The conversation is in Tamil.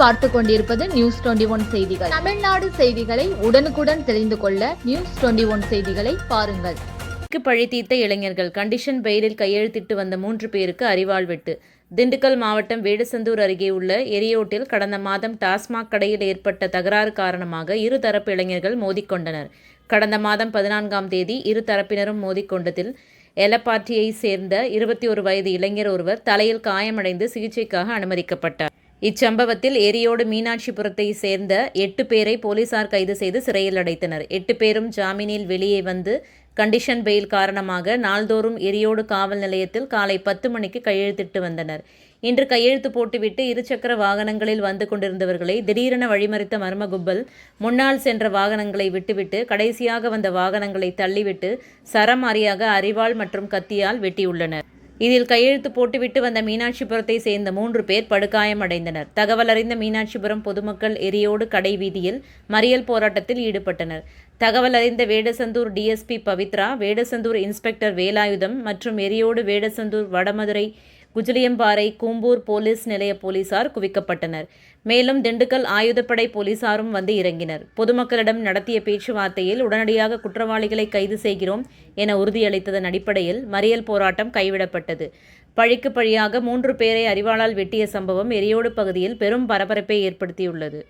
பார்த்து கொண்டிருப்பது நியூஸ் டுவெண்டி ஒன் செய்திகள். தமிழ்நாடு செய்திகளை உடனுக்குடன் தெரிந்து கொள்ள நியூஸ் டுவெண்டி ஒன் செய்திகளை பாருங்கள். பழி தீர்த்த இளைஞர்கள் கண்டிஷன் பெயிலில் கையெழுத்திட்டு வந்த மூன்று பேருக்கு அறிவாள் வெட்டு திண்டுக்கல் மாவட்டம் வேடசந்தூர் அருகே உள்ள எரியோட்டில் கடந்த மாதம் டாஸ்மாக் கடையில் ஏற்பட்ட தகராறு காரணமாக இரு தரப்பு இளைஞர்கள் மோதிக்கொண்டனர். கடந்த மாதம் பதினான்காம் தேதி இரு தரப்பினரும் மோதிக்கொண்டதில் எலப்பாட்டியை சேர்ந்த இருபத்தி ஒரு வயது இளைஞர் ஒருவர் தலையில் காயமடைந்து சிகிச்சைக்காக அனுமதிக்கப்பட்டார். இச்சம்பவத்தில் எரியோடு மீனாட்சிபுரத்தை சேர்ந்த எட்டு பேரை போலீசார் கைது செய்து சிறையில் அடைத்தனர். எட்டு பேரும் ஜாமீனில் வெளியே வந்து கண்டிஷன் பெயில் காரணமாக நாள்தோறும் எரியோடு காவல் நிலையத்தில் காலை பத்து மணிக்கு கையெழுத்திட்டு வந்தனர். இன்று கையெழுத்து போட்டுவிட்டு இருசக்கர வாகனங்களில் வந்து கொண்டிருந்தவர்களை திடீரென வழிமறித்த மர்ம கும்பல் முன்னால் சென்ற வாகனங்களை விட்டுவிட்டு கடைசியாக வந்த வாகனங்களை தள்ளிவிட்டு சரமாரியாக அரிவாள் மற்றும் கத்தியால் வெட்டியுள்ளனர். இதில் கையெழுத்து போட்டுவிட்டு வந்த மீனாட்சிபுரத்தை சேர்ந்த மூன்று பேர் படுகாயமடைந்தனர். தகவல் அறிந்த மீனாட்சிபுரம் பொதுமக்கள் எரியோடு கடை வீதியில் மறியல் போராட்டத்தில் ஈடுபட்டனர். தகவல் அறிந்த வேடசந்தூர் டிஎஸ்பி பவித்ரா வேடசந்தூர் இன்ஸ்பெக்டர் வேலாயுதம் மற்றும் எரியோடு வேடசந்தூர் வடமதுரை குஜலியம்பாறை கூம்பூர் போலீஸ் நிலைய போலீசார் குவிக்கப்பட்டனர். மேலும் திண்டுக்கல் ஆயுதப்படை போலீசாரும் வந்து இறங்கினர். பொதுமக்களிடம் நடத்திய பேச்சுவார்த்தையில் உடனடியாக குற்றவாளிகளை கைது செய்கிறோம் என உறுதியளித்ததன் அடிப்படையில் மறியல் போராட்டம் கைவிடப்பட்டது. பழிக்கு பழியாக மூன்று பேரை அறிவாளால் வெட்டிய சம்பவம் எரியோடு பகுதியில் பெரும் பரபரப்பை ஏற்படுத்தியுள்ளது.